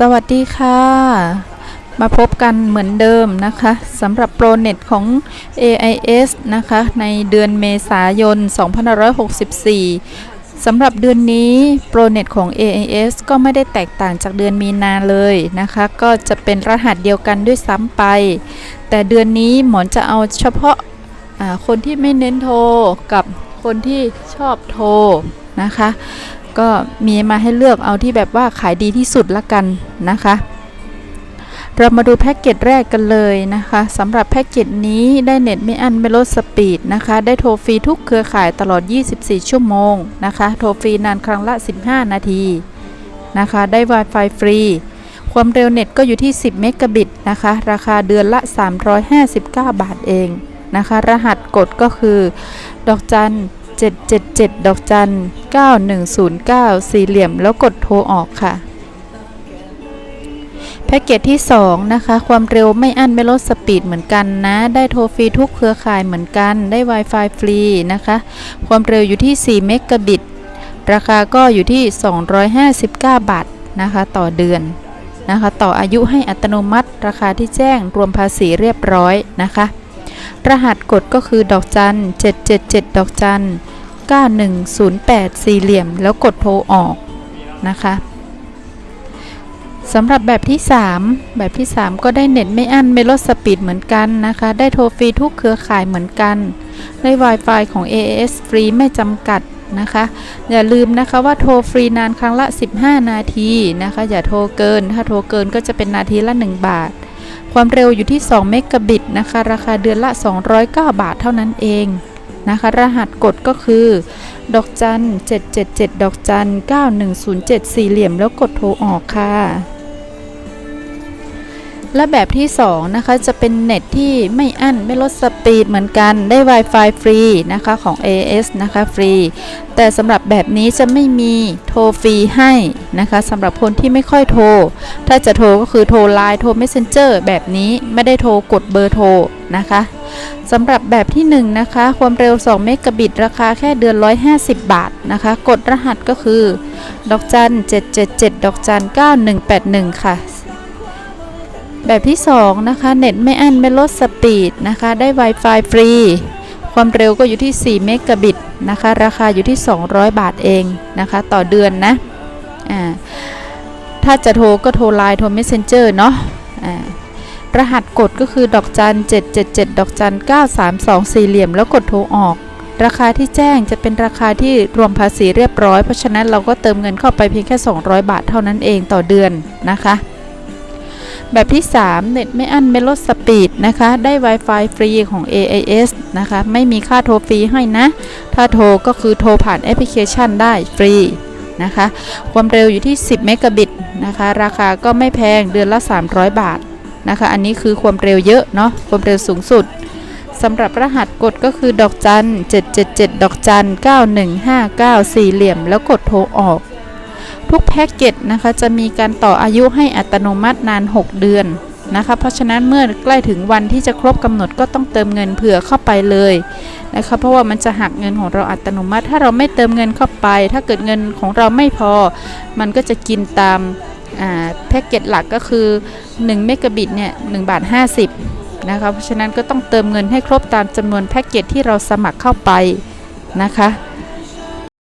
สวัสดีค่ะ มาพบกันเหมือนเดิมนะคะสำหรับโปรเน็ตของ AIS นะคะในเดือนเมษายน 2564สำหรับเดือนนี้โปรเน็ตของ AIS ก็ไม่ได้แตกต่างจากเดือนมีนาเลยนะคะ ก็จะเป็นรหัสเดียวกันด้วยซ้ำไป แต่เดือนนี้หมอนจะเอาเฉพาะคนที่ไม่เน้นโทรกับคนที่ชอบโทรนะคะ ก็มีมาให้เลือกเอาที่แบบว่าขายดีที่สุดละกันนะคะ เรามาดูแพ็กเกจแรกกันเลยนะคะสำหรับแพ็กเกจนี้ได้เน็ตไม่อันไม่ลดสปีดนะคะ ได้โทรฟรีทุกเครือข่ายตลอด 24 ชั่วโมงนะคะ โทรฟรีนานครั้งละ 15 นาทีนะคะ ได้ Wi-Fi ฟรี ความเร็วเน็ตก็อยู่ที่ 10 เมกะบิตนะคะ ราคาเดือนละ 359 บาทเองนะคะ รหัสกดก็คือ ดอกจัน 777 ดอกจัน 9109 สี่เหลี่ยมแล้วกดโทรออกค่ะ แพ็กเกจที่ 2 นะคะ ความเร็วไม่อั้นไม่ลดสปีดเหมือนกันนะ ได้โทรฟรีทุกเครือข่ายเหมือนกัน ได้ Wi-Fi ฟรีนะคะ ความเร็วอยู่ที่ 4 เมกะบิต ราคาก็อยู่ที่ 259 บาทนะคะ ต่อเดือนนะคะ ต่ออายุให้อัตโนมัติ ราคาที่แจ้งรวมภาษีเรียบร้อยนะคะ รหัสกดก็คือดอกจัน777 ดอกจัน9108 สี่เหลี่ยม แล้วกดโทรออกนะคะสำหรับแบบที่ 3 แบบที่ 3 ก็ได้เน็ตไม่อั้นไม่ลดสปีดเหมือนกันนะคะ ได้โทรฟรีทุกเครือข่ายเหมือนกัน ได้ Wi-Fi ของ AAS ฟรีไม่จำกัดนะคะ อย่าลืมนะคะว่าโทรฟรีนานครั้งละ 15 นาทีนะคะ อย่าโทรเกิน ถ้าโทรเกินก็จะเป็นนาทีละ 1 บาท ความเร็วอยู่ที่ 2 เมกะบิตนะคะ ราคาเดือนละ 209 บาทเท่านั้นเองนะคะ รหัสกดก็คือ ดอกจัน 777 ดอกจัน 91074 เหลี่ยมแล้วกดโทรออกค่ะ และแบบที่ 2 นะคะ จะเป็นเน็ตที่ไม่อั้นไม่ลดสปีดเหมือนกันได้ Wi-Fi ฟรีนะคะของ AS นะคะฟรี แต่สำหรับแบบนี้จะไม่มีโทรฟรีให้นะคะสำหรับคนที่ไม่ค่อยโทร ถ้าจะโทรก็คือโทรไลน์โทร Messenger แบบนี้ไม่ได้โทรกดเบอร์โทรนะคะสำหรับแบบที่1นะคะ ความเร็ว 2 เมกะบิต ราคาแค่เดือน 150 บาทนะคะ กดรหัสก็คือ ดอกจัน 777 ดอกจัน 9181 ค่ะ แบบที่ 2 นะคะ เน็ตไม่อั้นไม่ลดสปีดนะคะ ได้ Wi-Fi ฟรี ความเร็วก็อยู่ที่ 4 เมกะบิตนะคะ ราคาอยู่ที่ 200 บาทเองนะคะ ต่อเดือนนะอ่าถ้าจะโทรก็โทรไลน์โทร Messenger เนาะอ่ารหัสกดก็คือดอกจัน 777 ดอกจัน 932 สี่เหลี่ยม แล้วกดโทรออก ราคาที่แจ้งจะเป็นราคาที่รวมภาษีเรียบร้อย เพราะฉะนั้นเราก็เติมเงินเข้าไปเพียงแค่ 200 บาทเท่านั้นเองต่อเดือนนะคะ แบบที่ 3 เน็ตไม่อั้นไม่ลดสปีดนะคะ ได้ Wi-Fi ฟรีของ AIS นะคะ ไม่มีค่าโทรฟรีให้นะ ถ้าโทรก็คือโทรผ่านแอปพลิเคชันได้ฟรีนะคะ ความเร็วอยู่ที่ 10 เมกะบิตนะคะ ราคาก็ไม่แพงเดือนละ 300 บาทนะคะ อันนี้คือความเร็วเยอะเนาะ ความเร็วสูงสุดสำหรับรหัสกดก็คือดอกจัน 777 ดอกจัน 9159 สี่เหลี่ยม แล้วกดโทรออก ทุกแพ็กเกจนะคะจะมีการต่ออายุให้อัตโนมัตินาน 6 เดือนนะคะเพราะฉะนั้นเมื่อใกล้ถึงวันที่จะครบกำหนดก็ต้องเติมเงินเผื่อเข้าไปเลยนะคะเพราะว่ามันจะหักเงินของเราอัตโนมัติ ถ้าเราไม่เติมเงินเข้าไป ถ้าเกิดเงินของเราไม่พอ มันก็จะกินตามแพ็กเกจหลักก็คือ1เมกะบิตเนี่ย1บาท50นะคะเพราะฉะนั้นก็ต้องเติมเงินให้ครบตามจำนวนแพ็กเกจที่เราสมัครเข้าไปนะคะ